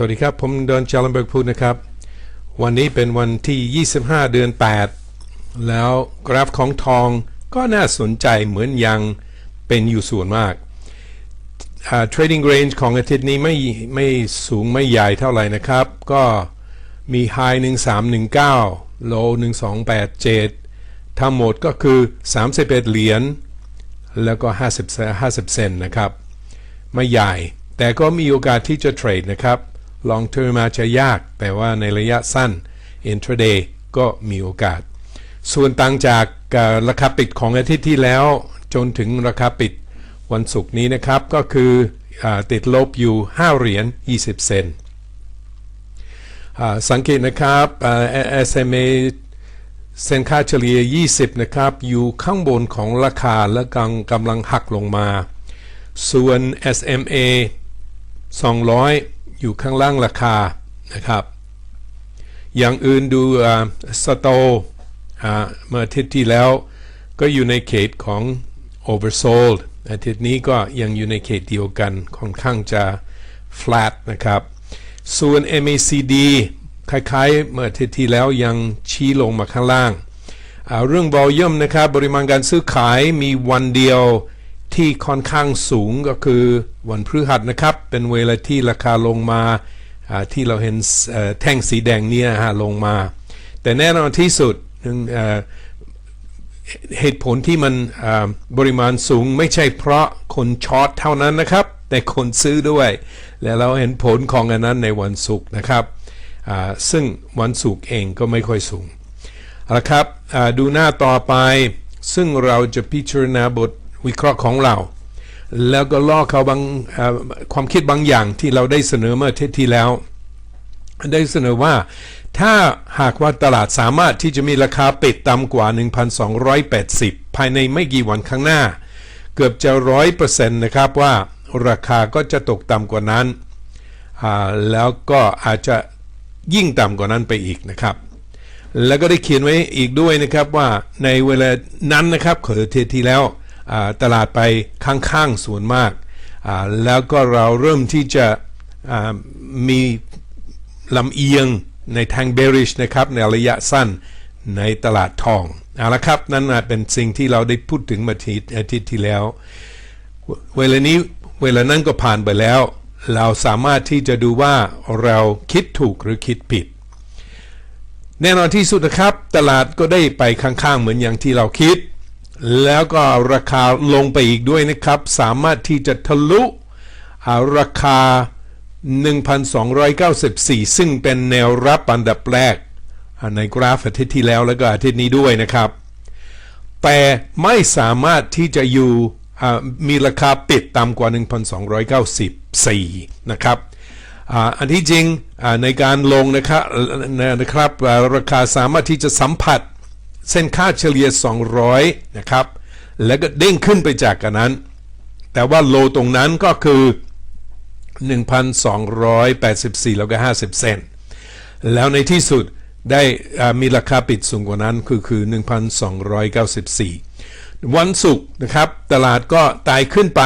สวัสดีครับ ผมดอนจาลันเบิร์กพูดนะครับ วันนี้เป็นวันที่ 25 เดือน 8 แล้วกราฟของทองก็น่าสนใจเหมือนยังเป็นอยู่ส่วนมาก trading range ของอาทิตย์นี้ไม่ไม่สูงไม่ใหญ่เท่าไหร่นะครับ ก็มี high 1319 low 1287 ทั้งหมดก็คือ 31 เหรียญ แล้วก็ 50 50 เซนนะครับ ไม่ใหญ่แต่ก็มีโอกาสที่จะเทรดนะครับ long term อาจจะยาก แต่ว่าในระยะสั้น intraday ก็มีโอกาส ส่วนต่างจากราคาปิดของอาทิตย์ที่แล้ว จนถึงราคาปิดวันศุกร์นี้นะครับก็คืออติดลบอยู่ 5 เหรียญ 20 เซนสังเกตนะครับ SMA เส้นค่าเฉลี่ย 20 นะครับ อยู่ข้างบนของราคาและกำลังกำลังหักลงมา ส่วน SMA 200 อยู่ข้างล่างราคานะครับ อย่างอื่นดูสโตเมื่ออาทิตย์ที่แล้วก็อยู่ในเขตของ oversold อาทิตย์นี้ก็ยังอยู่ในเขตเดียวกันค่อนข้างจะ flat นะครับ ส่วน MACD คล้ายๆ เมื่ออาทิตย์ที่แล้วยังชี้ลงมาข้างล่างอ่าเรื่อง volume นะครับ ปริมาณการซื้อขายมีวันเดียว ที่ค่อนข้างสูงก็คือวันพฤหัสนะครับ เป็นเวลาที่ราคาลงมาที่เราเห็นแท่งสีแดงเนี่ยฮะลงมา แต่แน่นอนที่สุดเหตุผลที่มันอ่าบริมาณสูงไม่ใช่เพราะคนช็อตเท่านั้นนะครับ แต่คนซื้อด้วย และเราเห็นผลของอันนั้นในวันศุกร์นะครับซึ่งวันศุกร์เองก็ไม่ค่อยสูงเอาละครับดูหน้าต่อไปซึ่งเราจะพิจารณาบท วิเคราะห์ของเรา แล้วก็ล่อเขาบางความคิดบางอย่างที่เราได้เสนอเมื่ออาทิตย์ที่แล้ว ได้เสนอว่าถ้าหากว่าตลาดสามารถที่จะมีราคาปิดต่ำกว่า 1,280 ภายในไม่กี่วันข้างหน้า เกือบจะร้อยเปอร์เซ็นต์นะครับว่าราคาก็จะตกต่ำกว่านั้น แล้วก็อาจจะยิ่งต่ำกว่านั้นไปอีกนะครับ แล้วก็ได้เขียนไว้อีกด้วยนะครับว่าในเวลานั้นนะครับเขอเทศที่แล้ว ตลาดไปข้างๆส่วนมาก แล้วก็เราเริ่มที่จะมีลำเอียงในทาง bearish นะครับในระยะสั้นในตลาดทองเอาละครับ นั่นเป็นสิ่งที่เราได้พูดถึงมาทีอาทิตย์ที่แล้ว เวลานี้เวลานั้นก็ผ่านไปแล้ว เราสามารถที่จะดูว่าเราคิดถูกหรือคิดผิด แน่นอนที่สุดนะครับ ตลาดก็ได้ไปข้างๆ เหมือนอย่างที่เราคิด แล้วก็ราคาลงไปอีกด้วยนะครับ สามารถที่จะทะลุราคา 1,294 ซึ่งเป็นแนวรับอันดับแรก ในกราฟอาทิตย์ที่แล้วแล้วก็อาทิตย์นี้ด้วยนะครับ แต่ไม่สามารถที่จะอยู่มีราคาปิดต่ำกว่า 1,294 นะครับอันที่จริงในการลงนะครับนะครับราคาสามารถที่จะสัมผัส เส้นค่าเฉลี่ย 200 นะครับ แล้วก็เด้งขึ้นไปจากกันนั้น แต่ว่าโลตรงนั้นก็คือ 1,284 แล้วก็ 50 เซนแล้วในที่สุดได้มีราคาปิดสูงกว่านั้นคือคือ 1,294 วันศุกร์นะครับ ตลาดก็ไต่ขึ้นไป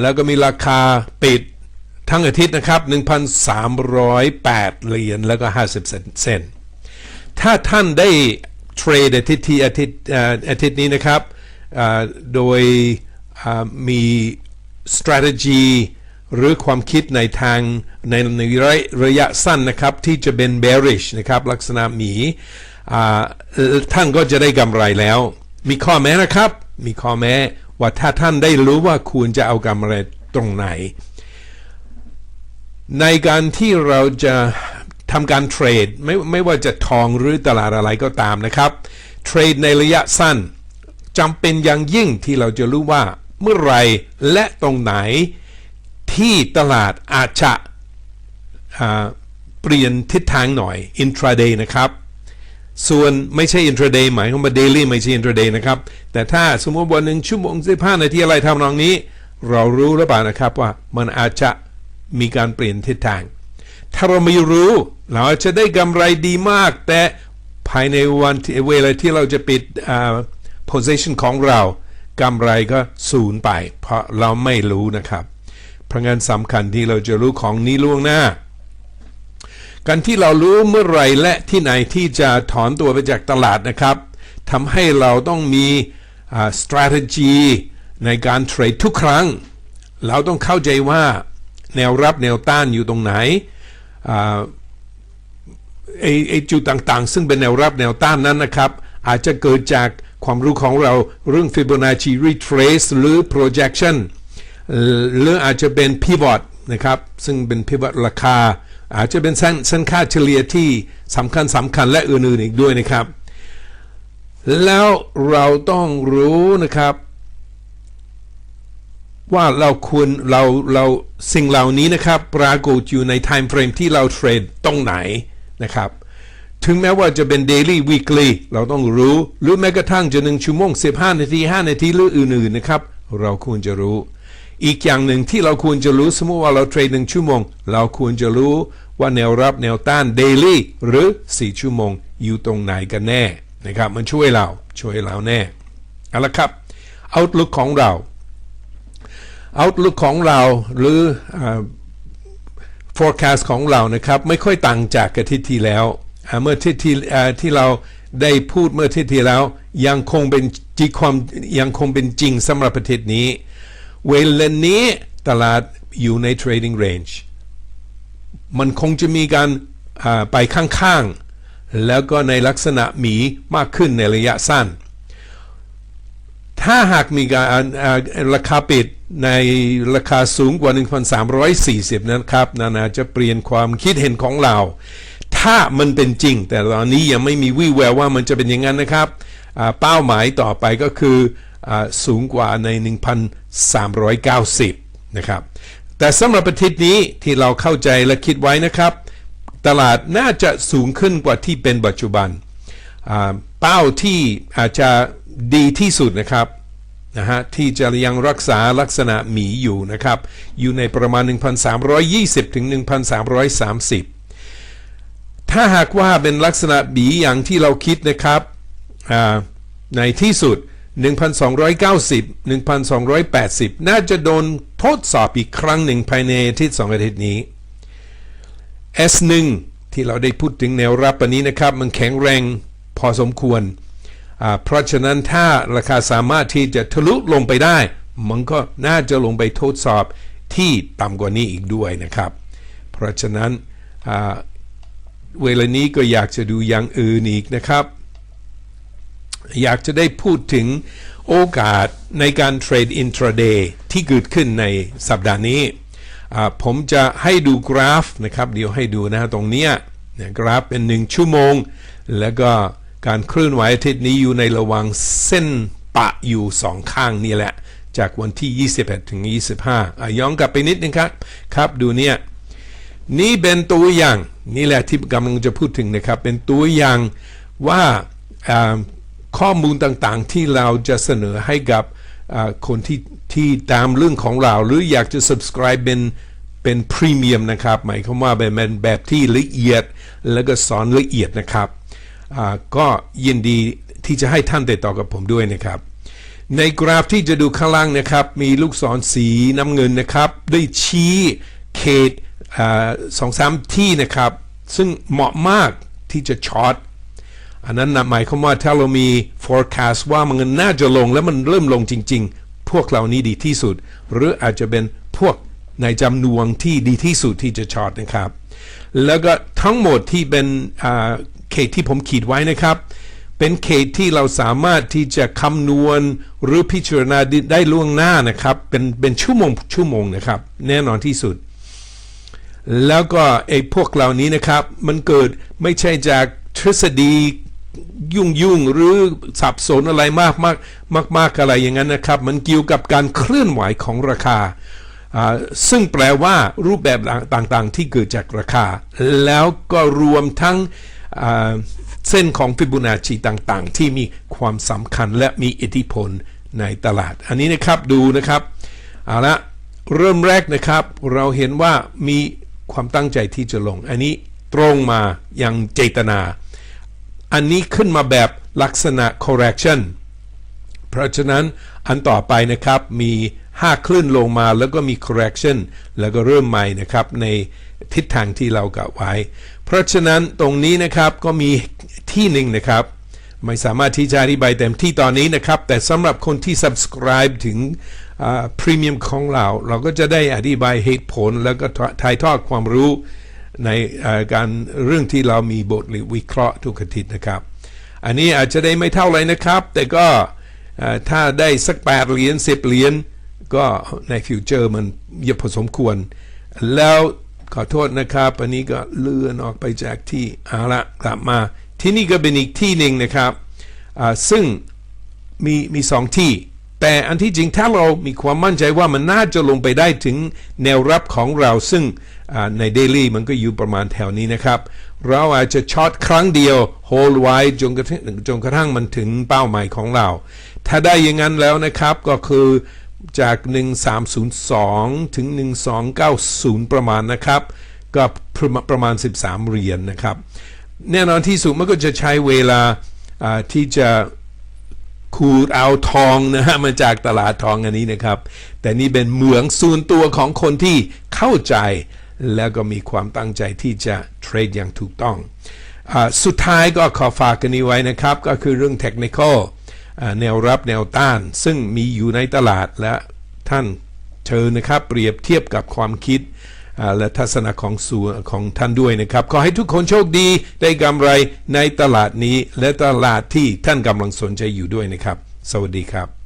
แล้วก็มีราคาปิดทั้งอาทิตย์นะครับ 1,308 เหรียญแล้วก็ 50 เซนถ้าท่านได้ เทรดอาทิตย์ที่อาทิตย์อาทิตย์นี้นะครับโดยมี strategy หรือความคิดในทางในในระระยะสั้นนะครับที่จะเป็น bearish นะครับลักษณะหมีท่านก็จะได้กำไรแล้ว มีข้อแม้นะครับ มีข้อแม้ว่าถ้าท่านได้รู้ว่าควรจะเอากำไรตรงไหน ในการที่เราจะ ทำการเทรดไม่ไม่ว่าจะทองหรือตลาดอะไรก็ตามนะครับ เทรดในระยะสั้นจำเป็นอย่างยิ่งที่เราจะรู้ว่าเมื่อไรและตรงไหนที่ตลาดอาจจะเปลี่ยนทิศทางหน่อย intraday นะครับ ส่วนไม่ใช่ intraday หมายความว่า daily ไม่ใช่ intraday นะครับ แต่ถ้าสมมติวันหนึ่งชั่วโมงสิบห้านาทีอะไรทำนองนี้ เรารู้หรือเปล่านะครับว่ามันอาจจะมีการเปลี่ยนทิศทาง ถ้าเราไม่รู้ เราจะได้กำไรดีมาก แต่ภายในวันเวลาที่เราจะปิด position ของเรากำไรก็สูญไป เพราะเราไม่รู้นะครับเพราะงั้นสำคัญที่เราจะรู้ของนี้ล่วงหน้า การที่เรารู้เมื่อไรและที่ไหนที่จะถอนตัวไปจากตลาดนะครับทำให้เราต้องมี strategy ในการเทรดทุกครั้ง เราต้องเข้าใจว่าแนวรับแนวต้านอยู่ตรงไหน ไอ้ไอจุดต่างๆ ซึ่งเป็นแนวรับแนวต้านนั้นนะครับ อาจจะเกิดจากความรู้ของเราเรื่อง Fibonacci retrace หรือ projection หรืออาจจะเป็น pivot นะครับ ซึ่งเป็น pivot ราคา อาจจะเป็นเส้นเส้นค่าเฉลี่ยที่สำคัญสำคัญและอื่นๆอีกด้วยนะครับ แล้วเราต้องรู้นะครับ ว่าเราควรเราเราสิ่งเหล่านี้นะครับ ปรากฏอยู่ใน time frame ที่เราเทรดตรงไหนนะครับ ถึงแม้ว่าจะเป็น daily weekly เราต้องรู้ หรือแม้กระทั่งจะหนึ่งชั่วโมง 15 นาที 5 นาที หรืออื่นๆนะครับ เราควรจะรู้ อีกอย่างหนึ่งที่เราควรจะรู้สมมติว่าเราเทรดหนึ่งชั่วโมง เราควรจะรู้ว่าแนวรับแนวต้าน daily หรือ 4 ชั่วโมง อยู่ตรงไหนกันแน่นะครับ มันช่วยเราช่วยเราแน่เอาละครับ outlook ของเรา outlook ของเราหรือ forecast ของเรานะครับ ไม่ค่อยต่างจากอาทิตย์ที่แล้ว เมื่ออาทิตย์ที่ที่เราได้พูดเมื่ออาทิตย์ที่แล้ว ยังคงเป็นจริงความยังคงเป็นจริงสำหรับอาทิตย์นี้ เวลานี้ตลาดอยู่ใน trading range มันคงจะมีการไปข้างๆ แล้วก็ในลักษณะหมีมากขึ้นในระยะสั้น ถ้าหากมีการราคาปิด ในราคาสูงกว่า 1,340 นะครับนั่นาจะเปลี่ยนความคิดเห็นของเรา ถ้ามันเป็นจริง แต่ตอนนี้ยังไม่มีวี่แววว่ามันจะเป็นอย่างนั้นนะครับ เป้าหมายต่อไปก็คืออสูงกว่าใน 1,390 นะครับ แต่สำหรับอาทิตย์นี้ที่เราเข้าใจและคิดไว้นะครับ ตลาดน่าจะสูงขึ้นกว่าที่เป็นปัจจุบัน เป้าที่อาจจะดีที่สุดนะครับ นะฮะที่จะยังรักษาลักษณะหมีอยู่นะครับ อยู่ในประมาณ 1,320 ถึง 1,330 ถ้าหากว่าเป็นลักษณะหมีอย่างที่เราคิดนะครับในที่สุด 1,290 1,280 น่าจะโดนทดสอบอีกครั้งหนึ่งภายในอาทิตย์สองอาทิตย์นี้ S1 ที่เราได้พูดถึงแนวรับอันนี้นะครับ มันแข็งแรงพอสมควร เพราะฉะนั้นถ้าราคาสามารถที่จะทะลุลงไปได้ มันก็น่าจะลงไปทดสอบที่ต่ำกว่านี้อีกด้วยนะครับ เพราะฉะนั้นเวลานี้ก็อยากจะดูอย่างอื่นอีกนะครับ อยากจะได้พูดถึงโอกาสในการเทรดอินทราเดย์ที่เกิดขึ้นในสัปดาห์นี้ ผมจะให้ดูกราฟนะครับ เดี๋ยวให้ดูนะฮะตรงเนี้ยเนี่ยกราฟเป็น 1 ชั่วโมง แล้วก็ การเคลื่อนไหวอาทิตย์นี้อยู่ในระว่างเส้นปะอยู่สองข้างนี่แหละ จากวันที่ 21 ถึง 25อะย้อนกลับไปนิดนึงครับ ครับดูเนี่ยนี่เป็นตัวอย่างนี่แหละที่กำลังจะพูดถึงนะครับ เป็นตัวอย่างว่าข้อมูลต่างๆ ที่เราจะเสนอให้กับคนที่ที่ตามเรื่องของเรา หรืออยากจะ subscribe เป็นเป็นพรีเมียมนะครับ หมายความว่าเป็นแบบที่ละเอียดแล้วก็สอนละเอียดนะครับ ก็ยินดีที่จะให้ท่านติดต่อกับผมด้วยนะครับ ในกราฟที่จะดูข้างล่างนะครับ มีลูกศรสีน้ำเงินนะครับได้ชี้เขตสองสามที่นะครับ ซึ่งเหมาะมากที่จะช็อตอันนั้นนะหมายความว่าถ้าเรามี forecast ว่ามันน่าจะลงแล้วมันเริ่มลงจริง ๆ พวกเหล่านี้ดีที่สุด หรืออาจจะเป็นพวกในจำนวนที่ดีที่สุดที่จะช็อตนะครับ แล้วก็ทั้งหมดที่เป็น เขตที่ผมขีดไว้นะครับ เป็นเขตที่เราสามารถที่จะคำนวณหรือพิจารณาได้ล่วงหน้านะครับ เป็นเป็นชั่วโมงชั่วโมงนะครับ แน่นอนที่สุด แล้วก็ไอ้พวกเหล่านี้นะครับ มันเกิดไม่ใช่จากทฤษฎียุ่งยุ่งหรือสับสนอะไรมากมากมากมากอะไรอย่างนั้นนะครับ มันเกี่ยวกับการเคลื่อนไหวของราคา ซึ่งแปลว่ารูปแบบต่างๆ ที่เกิดจากราคา แล้วก็รวมทั้ง เส้นของฟิบูนาชีต่างๆ ที่มีความสำคัญและมีอิทธิพลในตลาด อันนี้นะครับดูนะครับเอาละเริ่มแรกนะครับเราเห็นว่ามีความตั้งใจที่จะลง อันนี้ตรงมาอย่างเจตนา อันนี้ขึ้นมาแบบลักษณะ correction เพราะฉะนั้นอันต่อไปนะครับมี 5 คลื่นลงมาแล้วก็มี correction แล้วก็เริ่มใหม่นะครับในทิศทางที่เรากะไว้ เพราะฉะนั้นตรงนี้นะครับก็มีที่หนึ่งนะครับ ไม่สามารถที่จะอธิบายเต็มที่ตอนนี้นะครับ แต่สำหรับคนที่ subscribe ถึงพรีเมียมของเรา เราก็จะได้อธิบายเหตุผล แล้วก็ถ่ายทอดความรู้ในการเรื่องที่เรามีบทหรือวิเคราะห์ทุกอาทิตย์นะครับ อันนี้อาจจะได้ไม่เท่าไรนะครับ แต่ก็ถ้าได้สัก 8 เหรียญ10 เหรียญก็ในฟิวเจอร์มันเยอะพอสมควร แล้ว ขอโทษนะครับ อันนี้ก็เลื่อนออกไปจากที่เอาละกลับมา ที่นี่ก็เป็นอีกที่หนึ่งนะครับ ซึ่งมีมีสองที่ แต่อันที่จริงถ้าเรามีความมั่นใจว่ามันน่าจะลงไปได้ถึงแนวรับของเราซึ่งในเดลี่มันก็อยู่ประมาณแถวนี้นะครับ เราอาจจะช็อตครั้งเดียวโฮลไว้จนกระทั่งจนกระทั่งมันถึงเป้าหมายของเรา ถ้าได้อย่างนั้นแล้วนะครับก็คือ จาก 1302 ถึง 1290 ประมาณนะครับ ก็ประมาณประมาณ13 เหรียญนะครับ แน่นอนที่สุดมันก็จะใช้เวลาที่จะขูดเอาทองนะฮะมาจากตลาดทองอันนี้นะครับ แต่นี่เป็นเหมืองส่วนตัวของคนที่เข้าใจแล้วก็มีความตั้งใจที่จะเทรดอย่างถูกต้องอสุดท้ายก็ขอฝากกันนี้ไว้นะครับ ก็คือเรื่องเทคนิคอล แนวรับแนวต้าน ซึ่งมีอยู่ในตลาดและท่านเชิญนะครับ เปรียบเทียบกับความคิดและทัศนะของส่วนของท่านด้วยนะครับ ขอให้ทุกคนโชคดีได้กำไรในตลาดนี้และตลาดที่ท่านกำลังสนใจอยู่ด้วยนะครับ สวัสดีครับ